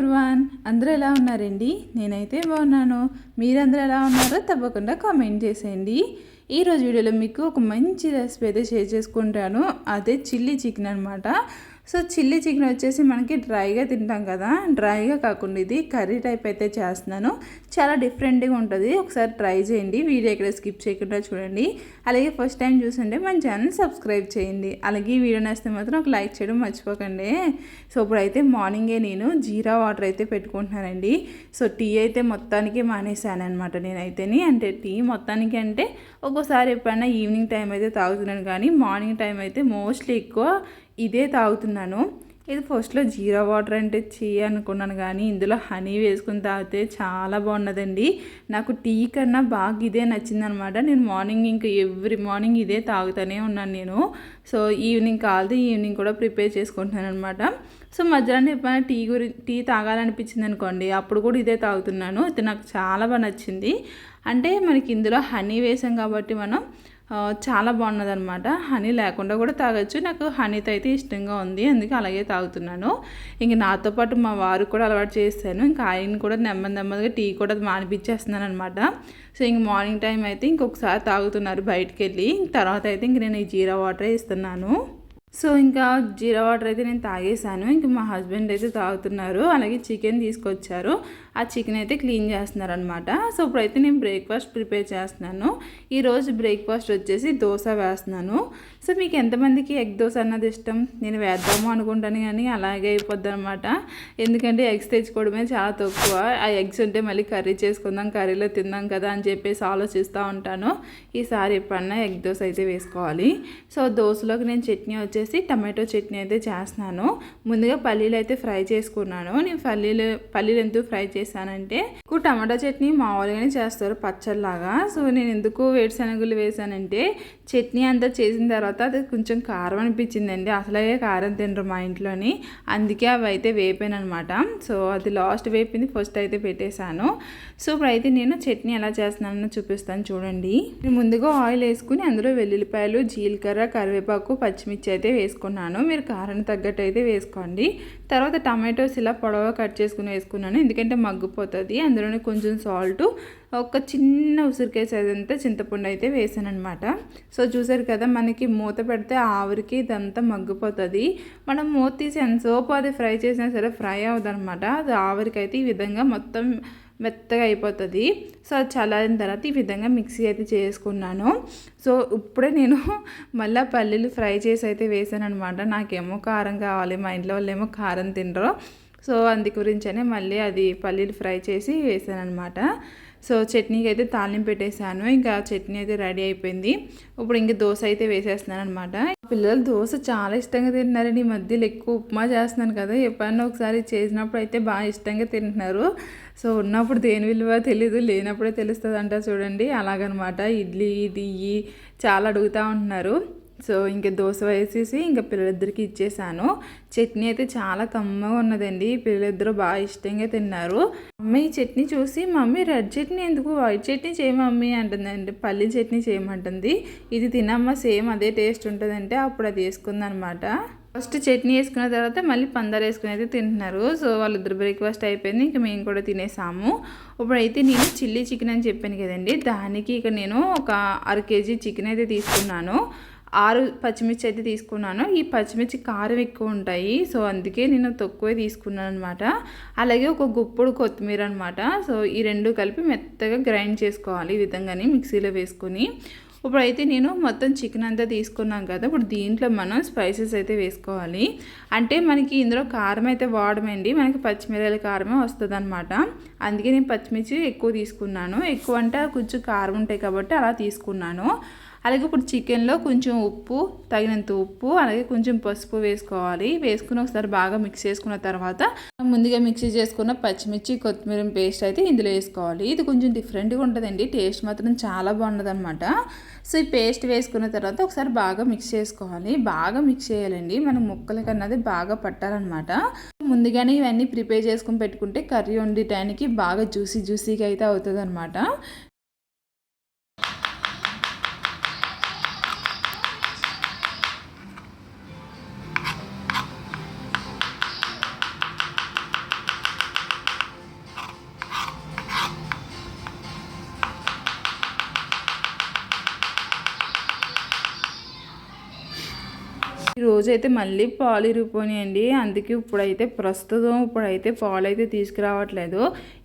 Everyone అందరూ ఎలా ఉన్నారండి? నేనైతే బాగున్నాను. మీరందరూ ఎలా ఉన్నారో తప్పకుండా కామెంట్ చేసేయండి. ఈరోజు వీడియోలో మీకు ఒక మంచి రెసిపీ అయితే షేర్ చేసుకుంటాను. అదే చిల్లీ చికెన్ అనమాట సో చిల్లీ చికెన్ వచ్చేసి మనకి డ్రైగా తింటాం కదా. డ్రైగా కాకుండా ఇది కర్రీ టైప్ అయితే చేస్తున్నాను. చాలా డిఫరెంట్గా ఉంటుంది. ఒకసారి ట్రై చేయండి. వీడియో ఇక్కడ స్కిప్ చేయకుండా చూడండి. అలాగే ఫస్ట్ టైం చూస్తుంటే మన ఛానల్ సబ్స్క్రైబ్ చేయండి. అలాగే వీడియో నేస్తే మాత్రం ఒక లైక్ చేయడం మర్చిపోకండి. సో ఇప్పుడైతే మార్నింగే నేను జీరా వాటర్ అయితే పెట్టుకుంటున్నానండి. సో టీ అయితే మొత్తానికి మానేశాను అనమాట నేనైతేని. అంటే టీ మొత్తానికి అంటే ఒక్కోసారి ఎప్పుడైనా ఈవినింగ్ టైం అయితే తాగుతున్నాను. కానీ మార్నింగ్ టైం అయితే మోస్ట్లీ ఎక్కువ ఇదే తాగుతున్నాను. ఇది ఫస్ట్లో జీరా వాటర్ అంటే చీ అనుకున్నాను కానీ ఇందులో హనీ వేసుకుని తాగితే చాలా బాగున్నదండి. నాకు టీ కన్నా బాగా ఇదే నచ్చిందనమాట. నేను మార్నింగ్ ఇంకా ఎవ్రీ మార్నింగ్ ఇదే తాగుతూనే ఉన్నాను నేను. సో ఈవినింగ్ కాదు ఈవినింగ్ కూడా ప్రిపేర్ చేసుకుంటున్నాను అనమాట సో మధ్యాహ్నం ఎప్పుడైనా టీ గురి టీ తాగాలనిపించింది అనుకోండి అప్పుడు కూడా ఇదే తాగుతున్నాను. ఇది నాకు చాలా బాగా నచ్చింది. అంటే మనకి ఇందులో హనీ వేసాం కాబట్టి మనం చాలా బాగున్నది అనమాట హనీ లేకుండా కూడా తాగొచ్చు. నాకు హనీతో అయితే ఇష్టంగా ఉంది. అందుకే అలాగే తాగుతున్నాను. ఇంక నాతో పాటు మా వారు కూడా అలవాటు చేస్తాను ఇంకా ఆయన కూడా నెమ్మది నెమ్మదిగా టీ కూడా మానిపించేస్తున్నాను అనమాట సో ఇంక మార్నింగ్ టైం అయితే ఇంకొకసారి తాగుతున్నారు బయటికి వెళ్ళి తర్వాత అయితే ఇంక నేను ఈ జీరా వాటరే ఇస్తున్నాను. సో ఇంకా జీరా వాటర్ అయితే నేను తాగేసాను ఇంకా మా హస్బెండ్ అయితే తాగుతున్నారు. అలాగే చికెన్ తీసుకొచ్చారు. ఆ చికెన్ అయితే క్లీన్ చేస్తున్నారు అనమాట సో ఇప్పుడైతే నేను బ్రేక్ఫాస్ట్ ప్రిపేర్ చేస్తున్నాను. ఈరోజు బ్రేక్ఫాస్ట్ వచ్చేసి దోశ వేస్తున్నాను. సో మీకు ఎంతమందికి ఎగ్ దోశ అన్నది ఇష్టం? నేను వేద్దాము అనుకుంటాను కానీ అలాగే అయిపోద్ది అనమాట ఎందుకంటే ఎగ్స్ తెచ్చుకోవడమే చాలా తక్కువ. ఆ ఎగ్స్ ఉంటే మళ్ళీ కర్రీ చేసుకుందాం కర్రీలో తిందాం కదా అని చెప్పేసి ఆలోచిస్తూ ఉంటాను. ఈసారి ఎప్పుడన్నా ఎగ్ దోశ అయితే వేసుకోవాలి. సో దోశలోకి నేను చట్నీ వచ్చేసి టమాటో చట్నీ అయితే చేస్తున్నాను. ముందుగా పల్లీలు అయితే ఫ్రై చేసుకున్నాను. నేను పల్లీలు పల్లీలు ఎందుకు ఫ్రై చేశానంటే టమాటా చట్నీ మామూలుగానే చేస్తారు పచ్చళ్ళలాగా. సో నేను ఎందుకు వేరుశనగలు వేసానంటే చట్నీ అంతా చేసిన తర్వాత తర్వాత అది కొంచెం కారం అనిపించిందండి. అసలే కారం తినరు మా ఇంట్లోని. అందుకే అవి అయితే వేపాను అనమాట సో అది లాస్ట్ వేపింది. ఫస్ట్ అయితే పెట్టేశాను. సో ఇప్పుడైతే నేను చట్నీ ఎలా చేస్తున్నానో చూపిస్తాను చూడండి. ముందుగా ఆయిల్ వేసుకుని అందులో వెల్లుల్లిపాయలు జీలకర్ర కరివేపాకు పచ్చిమిర్చి అయితే వేసుకున్నాను. మీరు కారం తగ్గట్టు అయితే వేసుకోండి. తర్వాత టమాటోస్ ఇలా పొడవ కట్ చేసుకుని వేసుకున్నాను. ఎందుకంటే మగ్గిపోతుంది. అందులోనే కొంచెం సాల్ట్ ఒక చిన్న ఉసిరికాయ సైజ్ అంతా చింతపండు అయితే వేసాను అనమాట సో చూసారు కదా మనకి మూత పెడితే ఆవిరికి ఇదంతా మగ్గిపోతుంది. మనం మూత తీసి ఎంతసేపు అది ఫ్రై చేసినా సరే ఫ్రై అవ్వదనమాట అది ఆవిరికి అయితే ఈ విధంగా మొత్తం మెత్తగా అయిపోతుంది. సో అది చల్లారిన తర్వాత ఈ విధంగా మిక్సీ అయితే చేసుకున్నాను. సో ఇప్పుడే నేను మళ్ళీ పల్లీలు ఫ్రై చేసి అయితే వేసాను అనమాట నాకేమో కారం కావాలి మా ఇంట్లో వాళ్ళు ఏమో కారం తినరు. సో అందు గురించనే మళ్ళీ అది పల్లీలు ఫ్రై చేసి వేసాను అనమాట సో చట్నీకి అయితే తాలింపు పెట్టేశాను. ఇంకా చట్నీ అయితే రెడీ అయిపోయింది. ఇప్పుడు ఇంకా దోశ అయితే వేసేస్తున్నాను అనమాట పిల్లలు దోశ చాలా ఇష్టంగా తింటున్నారండి ఈ మధ్యలో ఎక్కువ ఉప్మా చేస్తున్నాను కదా ఎప్పుడన్నా ఒకసారి చేసినప్పుడు అయితే బాగా ఇష్టంగా తింటున్నారు. సో ఉన్నప్పుడు దేని విలువ తెలీదు లేనప్పుడే తెలుస్తుంది అంట చూడండి. అలాగనమాట. ఇడ్లీ దియ్యి చాలా అడుగుతూ ఉంటున్నారు. సో ఇంకా దోశ వేసేసి ఇంకా పిల్లలిద్దరికి ఇచ్చేసాను. చట్నీ అయితే చాలా కమ్మగా ఉన్నదండి. పిల్లలిద్దరూ బాగా ఇష్టంగా తిన్నారు. మమ్మీ ఈ చట్నీ చూసి మమ్మీ రెడ్ చట్నీ ఎందుకు? వైట్ చట్నీ చేయ మమ్మీ అంటుందండి. పల్లి చట్నీ చేయమంటుంది. ఇది తినమ్మ సేమ్ అదే టేస్ట్ ఉంటుందంటే అప్పుడు అది వేసుకుందనమాట. ఫస్ట్ చట్నీ వేసుకున్న తర్వాత మళ్ళీ పందాలు వేసుకుని అయితే తింటున్నారు. సో వాళ్ళిద్దరు బ్రేక్ఫాస్ట్ అయిపోయింది. ఇంకా మేము కూడా తినేసాము. ఇప్పుడైతే నేను చిల్లీ చికెన్ అని చెప్పాను కదండి. దానికి ఇక నేను ఒక అర కేజీ చికెన్ అయితే తీసుకున్నాను. ఆరు పచ్చిమిర్చి అయితే తీసుకున్నాను. ఈ పచ్చిమిర్చి కారం ఎక్కువ ఉంటాయి. సో అందుకే నేను తక్కువే తీసుకున్నాను అనమాట అలాగే ఒక గుప్పుడు కొత్తిమీర అనమాట సో ఈ రెండు కలిపి మెత్తగా గ్రైండ్ చేసుకోవాలి ఈ విధంగానే మిక్సీలో వేసుకొని. ఇప్పుడైతే నేను మొత్తం చికెన్ అంతా తీసుకున్నాం కదా ఇప్పుడు దీంట్లో మనం స్పైసెస్ అయితే వేసుకోవాలి. అంటే మనకి ఇందులో కారం అయితే వాడమండి. మనకి పచ్చిమిరపకాయల కారమే వస్తుంది అనమాట అందుకే నేను పచ్చిమిర్చి ఎక్కువ తీసుకున్నాను. ఎక్కువ అంటే కొంచెం కారం ఉంటాయి కాబట్టి అలా తీసుకున్నాను. అలాగే ఇప్పుడు చికెన్లో కొంచెం ఉప్పు తగినంత ఉప్పు అలాగే కొంచెం పసుపు వేసుకోవాలి. వేసుకుని ఒకసారి బాగా మిక్స్ చేసుకున్న తర్వాత ముందుగా మిక్సీ చేసుకున్న పచ్చిమిర్చి కొత్తిమీర పేస్ట్ అయితే ఇందులో వేసుకోవాలి. ఇది కొంచెం డిఫరెంట్గా ఉంటుందండి. టేస్ట్ మాత్రం చాలా బాగుంటుంది అనమాట సో ఈ పేస్ట్ వేసుకున్న తర్వాత ఒకసారి బాగా మిక్స్ చేసుకోవాలి. బాగా మిక్స్ చేయాలండి. మనం ముక్కలకి అన్నది బాగా పట్టాలన్నమాట. ముందుగానే ఇవన్నీ ప్రిపేర్ చేసుకుని పెట్టుకుంటే కర్రీ వండటానికి బాగా జ్యూసీ జ్యూసీగా అయితే అవుతుంది అనమాట రోజైతే మళ్ళీ పాలు ఇరిగిపోయినాయండి. అందుకే ఇప్పుడైతే ప్రస్తుతం ఇప్పుడైతే పాలు అయితే తీసుకురావట్లేదు.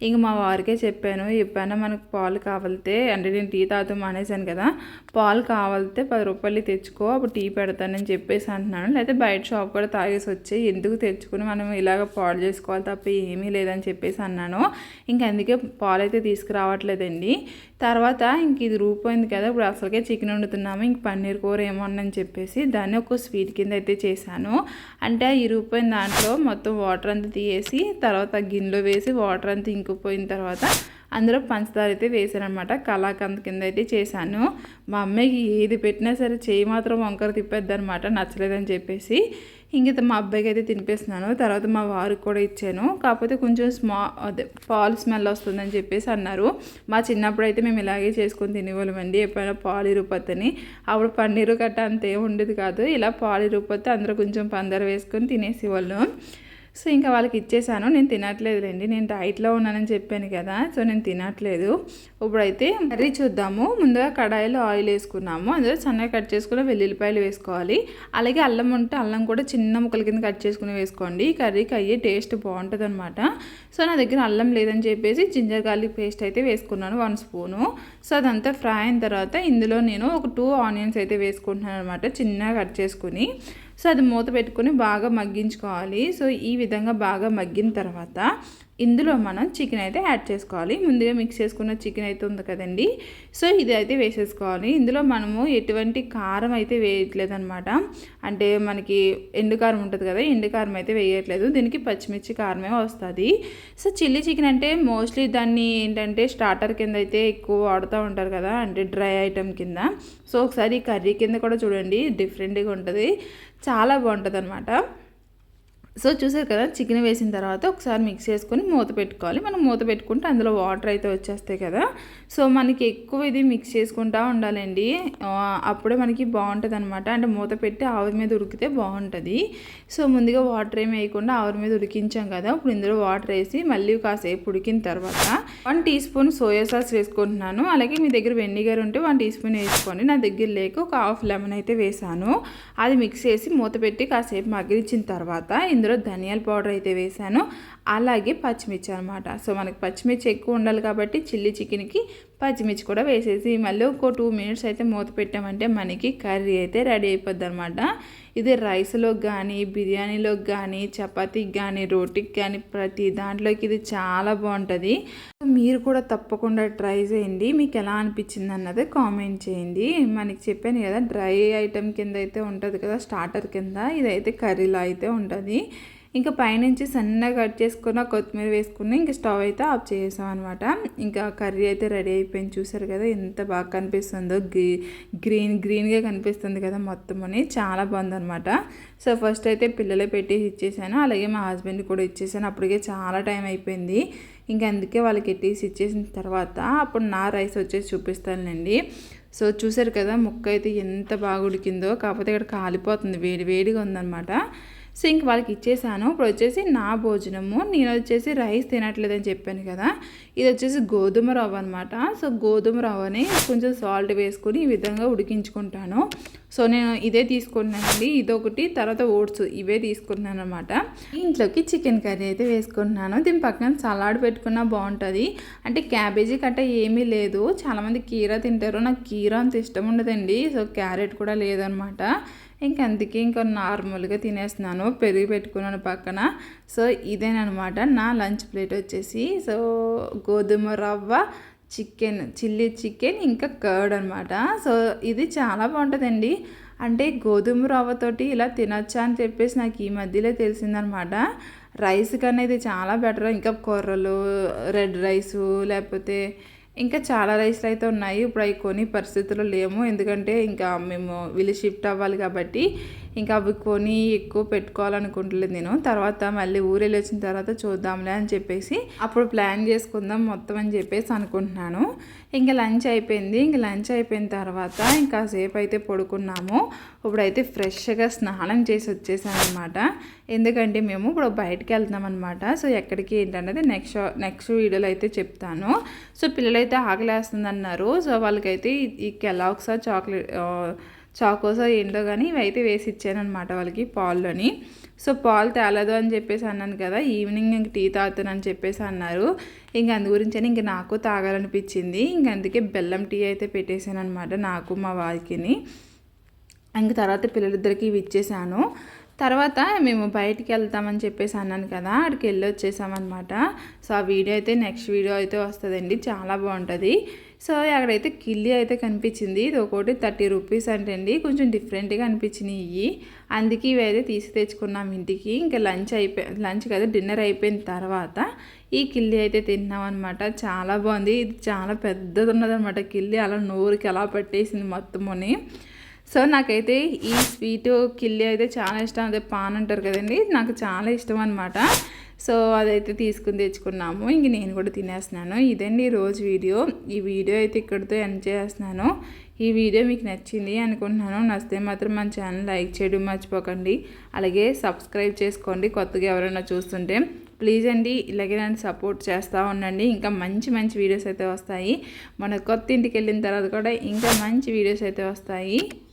ఇంక మా వారికే చెప్పాను ఎప్పుడైనా మనకు పాలు కావాలితే అంటే నేను టీ తాగుతాం మానేశాను కదా పాలు కావాలితే పది రూపాయలు తెచ్చుకో అప్పుడు టీ పెడతానని చెప్పేసి అంటున్నాను. లేకపోతే బయట షాప్ కూడా తాగేసి వచ్చి ఎందుకు తెచ్చుకుని మనం ఇలాగ పాలు చేసుకోవాలి తప్ప ఏమీ లేదని చెప్పేసి అన్నాను. ఇంక అందుకే పాలు అయితే తీసుకురావట్లేదండి. తర్వాత ఇంక ఇది రూపోయింది కదా ఇప్పుడు అసలుకే చికెన్ వండుతున్నాము ఇంక పన్నీర్ కూర ఏమన్నా చెప్పేసి దాన్ని ఒక స్వీట్ కింద అయితే చేశాను. అంటే ఈ రూపోయిన దాంట్లో మొత్తం వాటర్ అంతా తీసేసి తర్వాత గిన్నెలో వేసి వాటర్ అంతా ఇంకిపోయిన తర్వాత అందులో పంచదార అయితే వేసాను అనమాట కలాకంద కింద అయితే చేశాను. మా అమ్మాయికి ఏది పెట్టినా సరే చేయి మాత్రం వంకర తిప్పేద్ది అనమాట నచ్చలేదని చెప్పేసి. ఇంక మా అబ్బాయికి అయితే తినిపిస్తున్నాను. తర్వాత మా వారికి కూడా ఇచ్చాను. కాకపోతే కొంచెం స్మా అదే పాలు స్మెల్ వస్తుందని చెప్పేసి అన్నారు. మా చిన్నప్పుడు అయితే మేము ఇలాగే చేసుకొని తినేవాళ్ళమండి ఎప్పుడైనా పాలు ఇరుపత్తని అప్పుడు పన్నీరు కట్ట అంతే ఉండేది కాదు. ఇలా పాలు ఇరుపత్తి అందరూ కొంచెం పందర వేసుకొని తినేసేవాళ్ళం. సో ఇంకా వాళ్ళకి ఇచ్చేసాను. నేను తినట్లేదులేండి నేను డైట్లో ఉన్నానని చెప్పాను కదా సో నేను తినట్లేదు. ఇప్పుడైతే కర్రీ చూద్దాము. ముందుగా కడాయిలో ఆయిల్ వేసుకున్నాము. అందులో సన్నగా కట్ చేసుకుని వెల్లుల్లిపాయలు వేసుకోవాలి. అలాగే అల్లం ఉంటే అల్లం కూడా చిన్న ముక్కల కింద కట్ చేసుకుని వేసుకోండి. కర్రీకి అయ్యే టేస్ట్ బాగుంటుంది అనమాట సో నా దగ్గర అల్లం లేదని చెప్పేసి జింజర్ గార్లిక్ పేస్ట్ అయితే వేసుకున్నాను వన్ స్పూను. సో అదంతా ఫ్రై అయిన తర్వాత ఇందులో నేను ఒక టూ ఆనియన్స్ అయితే వేసుకుంటున్నాను అనమాట చిన్నగా కట్ చేసుకుని. సో అది మూత పెట్టుకొని బాగా మగ్గించుకోవాలి. సో ఈ విధంగా బాగా మగ్గిన తర్వాత ఇందులో మనం చికెన్ అయితే యాడ్ చేసుకోవాలి. ముందుగా మిక్స్ చేసుకున్న చికెన్ అయితే ఉంది కదండి. సో ఇది అయితే వేసేసుకోవాలి. ఇందులో మనము ఎటువంటి కారం అయితే వేయట్లేదనమాట అంటే మనకి ఎండు కారం ఉంటుంది కదా ఎండు కారం అయితే వేయట్లేదు. దీనికి పచ్చిమిర్చి కారమే వస్తుంది. సో చిల్లీ చికెన్ అంటే మోస్ట్లీ దాన్ని ఏంటంటే స్టార్టర్ కింద అయితే ఎక్కువ వాడుతూ ఉంటారు కదా అంటే డ్రై ఐటెం కింద. సో ఒకసారి కర్రీ కింద కూడా చూడండి డిఫరెంట్గా ఉంటుంది. చాలా బాగుంటుంది అనమాట సో చూసారు కదా చికెన్ వేసిన తర్వాత ఒకసారి మిక్స్ చేసుకొని మూత పెట్టుకోవాలి. మనం మూత పెట్టుకుంటే అందులో వాటర్ అయితే వచ్చేస్తాయి కదా. సో మనకి ఎక్కువ ఇది మిక్స్ చేసుకుంటూ ఉండాలండి. అప్పుడే మనకి బాగుంటుంది అనమాట అంటే మూత పెట్టి ఆవిరి మీద ఉడికితే బాగుంటుంది. సో ముందుగా వాటర్ ఏమి వేయకుండా ఆవిరి మీద ఉడికించాం కదా. ఇప్పుడు ఇందులో వాటర్ వేసి మళ్ళీ కాసేపు ఉడికిన తర్వాత one teaspoon soya sauce వేసుకుంటున్నాను. అలాగే మీ దగ్గర వెన్నిగర్ ఉంటే వన్ టీ స్పూన్ వేసుకోండి. నా దగ్గర లేక ఒక హాఫ్ లెమన్ అయితే వేసాను. అది మిక్స్ చేసి మూత పెట్టి కాసేపు మగ్గించిన తర్వాత ఇందులో ధనియాల పౌడర్ అయితే వేసాను అలాగే పచ్చిమిర్చి అనమాట సో మనకి పచ్చిమిర్చి ఎక్కువ ఉండాలి కాబట్టి చిల్లీ చికెన్కి పచ్చిమిర్చి కూడా వేసేసి మళ్ళీ ఒక టూ మినిట్స్ అయితే మూత పెట్టామంటే మనకి కర్రీ అయితే రెడీ అయిపోద్ది అనమాట ఇది రైస్లోకి కానీ బిర్యానీలోకి కానీ చపాతీకి కానీ రోటీకి కానీ ప్రతి దాంట్లోకి ఇది చాలా బాగుంటుంది. మీరు కూడా తప్పకుండా ట్రై చేయండి. మీకు ఎలా అనిపించింది అన్నది కామెంట్ చేయండి. మనకి చెప్పాను కదా డ్రై ఐటెం కింద అయితే ఉంటుంది కదా స్టార్టర్ కింద. ఇదైతే కర్రీలో అయితే ఉంటుంది. ఇంకా పైనుంచి సన్నగా కట్ చేసుకున్న కొత్తిమీర వేసుకుని ఇంకా స్టవ్ అయితే ఆఫ్ చేసాం అనమాట ఇంకా కర్రీ అయితే రెడీ అయిపోయింది. చూసారు కదా ఎంత బాగా కనిపిస్తుందో. గ్రీ గ్రీన్ గ్రీన్గా కనిపిస్తుంది కదా మొత్తం అని చాలా బాగుందనమాట సో ఫస్ట్ అయితే పిల్లలే పెట్టేసి ఇచ్చేసాను. అలాగే మా హస్బెండ్ కూడా ఇచ్చేసాను. అప్పటికే చాలా టైం అయిపోయింది. ఇంకా అందుకే వాళ్ళకి ఎట్టేసి ఇచ్చేసిన తర్వాత అప్పుడు నా రైస్ వచ్చేసి చూపిస్తానండి సో చూసారు కదా ముక్క అయితే ఎంత బాగా ఉడికిందో. కాకపోతే ఇక్కడ కాలిపోతుంది. వేడి వేడిగా ఉందన్నమాట. సో ఇంక వాళ్ళకి ఇచ్చేసాను. ఇప్పుడు వచ్చేసి నా భోజనము. నేను వచ్చేసి రైస్ తినట్లేదని చెప్పాను కదా. ఇది వచ్చేసి గోధుమ రవ్వ అనమాట సో గోధుమ రవ్వని కొంచెం సాల్ట్ వేసుకొని ఈ విధంగా ఉడికించుకుంటాను. సో నేను ఇదే తీసుకుంటున్నానండి ఇదొకటి తర్వాత ఓట్స్ ఇవే తీసుకుంటున్నాను అనమాట ఇంట్లోకి చికెన్ కర్రీ అయితే వేసుకుంటున్నాను. దీని పక్కన సలాడ్ పెట్టుకున్నా బాగుంటుంది. అంటే క్యాబేజీ కట్ట ఏమీ లేదు. చాలామంది కీరా తింటారు. నాకు కీరా అంత ఇష్టం ఉండదండి. సో క్యారెట్ కూడా లేదనమాట ఇంక అందుకే ఇంకా నార్మల్గా తినేస్తున్నాను పెరిగి పెట్టుకున్నాను పక్కన. సో ఇదేనమాట నా లంచ్ ప్లేట్ వచ్చేసి. సో గోధుమ రవ్వ చికెన్ చిల్లీ చికెన్ ఇంకా కర్డ్ అనమాట సో ఇది చాలా బాగుంటుందండి. అంటే గోధుమ రవ్వతోటి ఇలా తినొచ్చా అని చెప్పేసి నాకు ఈ మధ్యలో తెలిసిందనమాట రైస్ కన్నా ఇది చాలా బెటర్. ఇంకా కూరలు రెడ్ రైసు లేకపోతే ఇంకా చాలా రైస్లు అయితే ఉన్నాయి. ఇప్పుడు అవి కొని పరిస్థితుల్లో లేము. ఎందుకంటే ఇంకా మేము వీళ్ళు షిఫ్ట్ అవ్వాలి కాబట్టి ఇంకా అవి కొని ఎక్కువ పెట్టుకోవాలనుకుంటలేదు నేను. తర్వాత మళ్ళీ ఊరెళ్ళి వచ్చిన తర్వాత చూద్దాంలే అని చెప్పేసి అప్పుడు ప్లాన్ చేసుకుందాం మొత్తం అని చెప్పేసి అనుకుంటున్నాను. ఇంకా లంచ్ అయిపోయింది. ఇంకా లంచ్ అయిపోయిన తర్వాత ఇంకా సేపు అయితే పడుకున్నాము. ఇప్పుడైతే ఫ్రెష్గా స్నానం చేసి వచ్చేసాను ఎందుకంటే మేము ఇప్పుడు బయటకు వెళ్తున్నాం అనమాట సో ఎక్కడికి ఏంటన్నది నెక్స్ట్ నెక్స్ట్ వీడియోలో అయితే చెప్తాను. సో అయితే ఆకలేస్తుంది అన్నారు సో వాళ్ళకైతే ఈ కెలాక్సా చాక్లెట్ చాకోసా ఏంటో కానీ ఇవైతే వేసి ఇచ్చాను అనమాట వాళ్ళకి పాల్లోని. సో పాలు తేలదు అని చెప్పేసి అన్నాను కదా ఈవినింగ్ ఇంక టీ తాగుతానని చెప్పేసి అన్నారు. ఇంక అందు గురించి ఇంక నాకు తాగాలనిపించింది. ఇంక అందుకే బెల్లం టీ అయితే పెట్టేశాను అనమాట నాకు మా వారికిని. ఇంక తర్వాత పిల్లలిద్దరికి ఇవి ఇచ్చేసాను తర్వాత మేము బయటికి వెళ్తామని చెప్పేసి అన్నాను కదా అక్కడికి వెళ్ళి వచ్చేసామన్నమాట. సో ఆ వీడియో అయితే నెక్స్ట్ వీడియో అయితే వస్తుందండి. చాలా బాగుంటుంది. సో అక్కడైతే కిల్లి అయితే కనిపించింది. ఇది ఒకటి థర్టీ రూపీస్ అంటండి. కొంచెం డిఫరెంట్గా అనిపించినాయి. ఇవి అందుకే ఇవి అయితే తీసి తెచ్చుకున్నాం ఇంటికి. ఇంకా లంచ్ అయిపోయి లంచ్ కదా డిన్నర్ అయిపోయిన తర్వాత ఈ కిల్లి అయితే తిన్నాం అనమాట చాలా బాగుంది. ఇది చాలా పెద్దది ఉన్నదనమాట కిల్లి అలా నోరుకి అలా పట్టేసింది మొత్తముని. సో నాకైతే ఈ స్వీట్ కిల్లి అయితే చాలా ఇష్టం. అదే పాన్ అంటారు కదండి నాకు చాలా ఇష్టం అనమాట సో అదైతే తీసుకుని తెచ్చుకున్నాము. ఇంక నేను కూడా తినేస్తున్నాను. ఇదండి రోజు వీడియో. ఈ వీడియో అయితే ఇక్కడితో ఎండ్ చేస్తున్నాను. ఈ వీడియో మీకు నచ్చింది అనుకుంటున్నాను. నచ్చితే మాత్రం మన ఛానల్ లైక్ చేయడం మర్చిపోకండి. అలాగే సబ్స్క్రైబ్ చేసుకోండి కొత్తగా ఎవరైనా చూస్తుంటే. ప్లీజ్ అండి ఇలాగే నన్ను సపోర్ట్ చేస్తూ ఉండండి. ఇంకా మంచి మంచి వీడియోస్ అయితే వస్తాయి. మన కొత్త ఇంటికి వెళ్ళిన తర్వాత కూడా ఇంకా మంచి వీడియోస్ అయితే వస్తాయి.